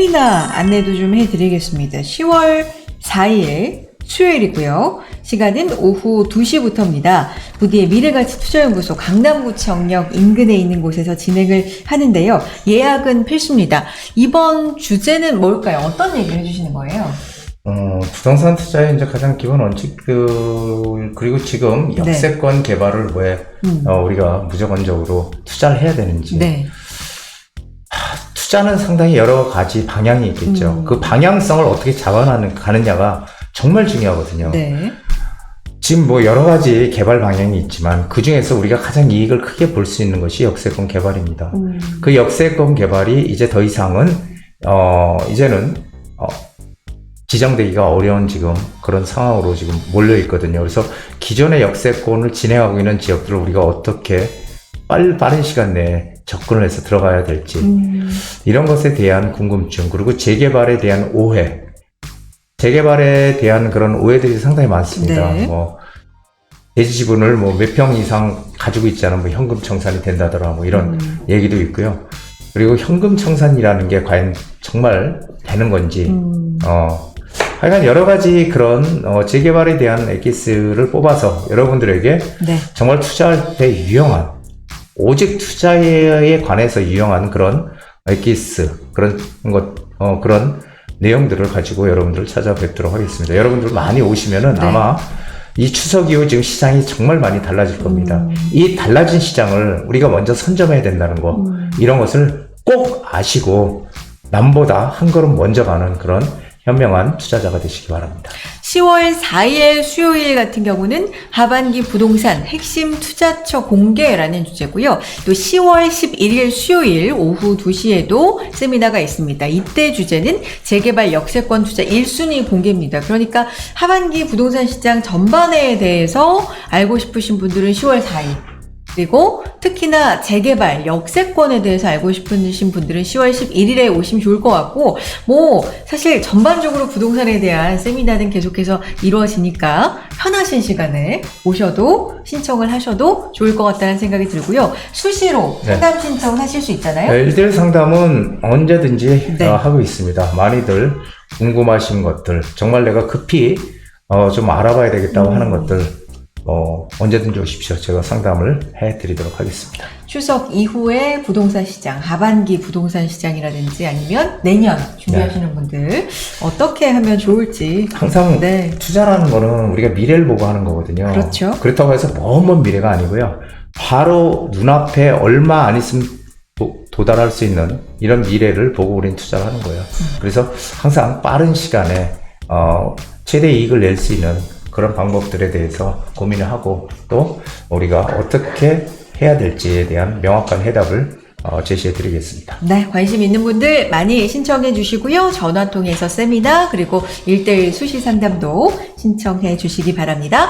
세미나 안내도 좀 해드리겠습니다. 10월 4일 수요일이고요. 시간은 오후 2시부터입니다. 부디의 미래가치 투자연구소 강남구청역 인근에 있는 곳에서 진행을 하는데요. 예약은 필수입니다. 이번 주제는 뭘까요? 어떤 얘기를 해주시는 거예요? 어, 부동산 투자의 이제 가장 기본 원칙, 그, 그리고 지금 역세권 개발을 왜, 네. 음. 어, 우리가 무조건적으로 투자를 해야 되는지. 네. 투자는 상당히 여러 가지 방향이 있겠죠. 음. 그 방향성을 어떻게 잡아나는, 가느냐가 정말 중요하거든요. 네. 지금 뭐 여러 가지 개발 방향이 있지만 그 중에서 우리가 가장 이익을 크게 볼 수 있는 것이 역세권 개발입니다. 음. 그 역세권 개발이 이제 더 이상은 어 이제는 어 지정되기가 어려운 지금 그런 상황으로 지금 몰려 있거든요. 그래서 기존의 역세권을 진행하고 있는 지역들을 우리가 어떻게 빨리 빠른 시간 내에 접근을 해서 들어가야 될지 음. 이런 것에 대한 궁금증 그리고 재개발에 대한 오해 재개발에 대한 그런 오해들이 상당히 많습니다. 네. 뭐 대지 지분을 뭐 몇 평 이상 가지고 있지 않으면 뭐 현금 청산이 된다더라 뭐 이런 음. 얘기도 있고요. 그리고 현금 청산이라는 게 과연 정말 되는 건지, 음. 어, 하여간 여러 가지 그런 어, 재개발에 대한 엑기스를 뽑아서 여러분들에게 네. 정말 투자할 때 유용한, 오직 투자에 관해서 유용한 그런 엑기스, 그런 것, 어, 그런 내용들을 가지고 여러분들을 찾아뵙도록 하겠습니다. 여러분들 많이 오시면은 네. 아마 이 추석 이후 지금 시장이 정말 많이 달라질 겁니다. 음. 이 달라진 시장을 우리가 먼저 선점해야 된다는 거, 음. 이런 것을 꼭 아시고 남보다 한 걸음 먼저 가는 그런 현명한 투자자가 되시기 바랍니다. 10월 4일 수요일 같은 경우는 하반기 부동산 핵심 투자처 공개라는 주제고요. 또 10월 11일 수요일 오후 2시에도 세미나가 있습니다. 이때 주제는 재개발 역세권 투자 1순위 공개입니다. 그러니까 하반기 부동산 시장 전반에 대해서 알고 싶으신 분들은 10월 4일 그리고 특히나 재개발, 역세권에 대해서 알고 싶으신 분들은 10월 11일에 오시면 좋을 것 같고, 뭐, 사실 전반적으로 부동산에 대한 세미나는 계속해서 이루어지니까 편하신 시간에 오셔도 신청을 하셔도 좋을 것 같다는 생각이 들고요. 수시로 네. 상담 신청하실 수 있잖아요. 네, 1대1 상담은 언제든지 네. 어, 하고 있습니다. 많이들 궁금하신 것들, 정말 내가 급히 어, 좀 알아봐야 되겠다고 음. 하는 것들, 어, 언제든지 오십시오. 제가 상담을 해드리도록 하겠습니다. 추석 이후에 부동산 시장, 하반기 부동산 시장이라든지 아니면 내년 준비하시는 분들 어떻게 하면 좋을지. 항상 네. 투자라는 거는 우리가 미래를 보고 하는 거거든요. 그렇죠. 그렇다고 해서 먼 먼 미래가 아니고요. 바로 눈앞에 얼마 안 있으면 도, 도달할 수 있는 이런 미래를 보고 우리는 투자를 하는 거예요. 그래서 항상 빠른 시간에 어, 최대 이익을 낼 수 있는 그런 방법들에 대해서 고민을 하고 또 우리가 어떻게 해야 될지에 대한 명확한 해답을 어, 제시해 드리겠습니다. 네, 관심 있는 분들 많이 신청해 주시고요. 전화 통해서 세미나 그리고 일대일 수시 상담도 신청해 주시기 바랍니다.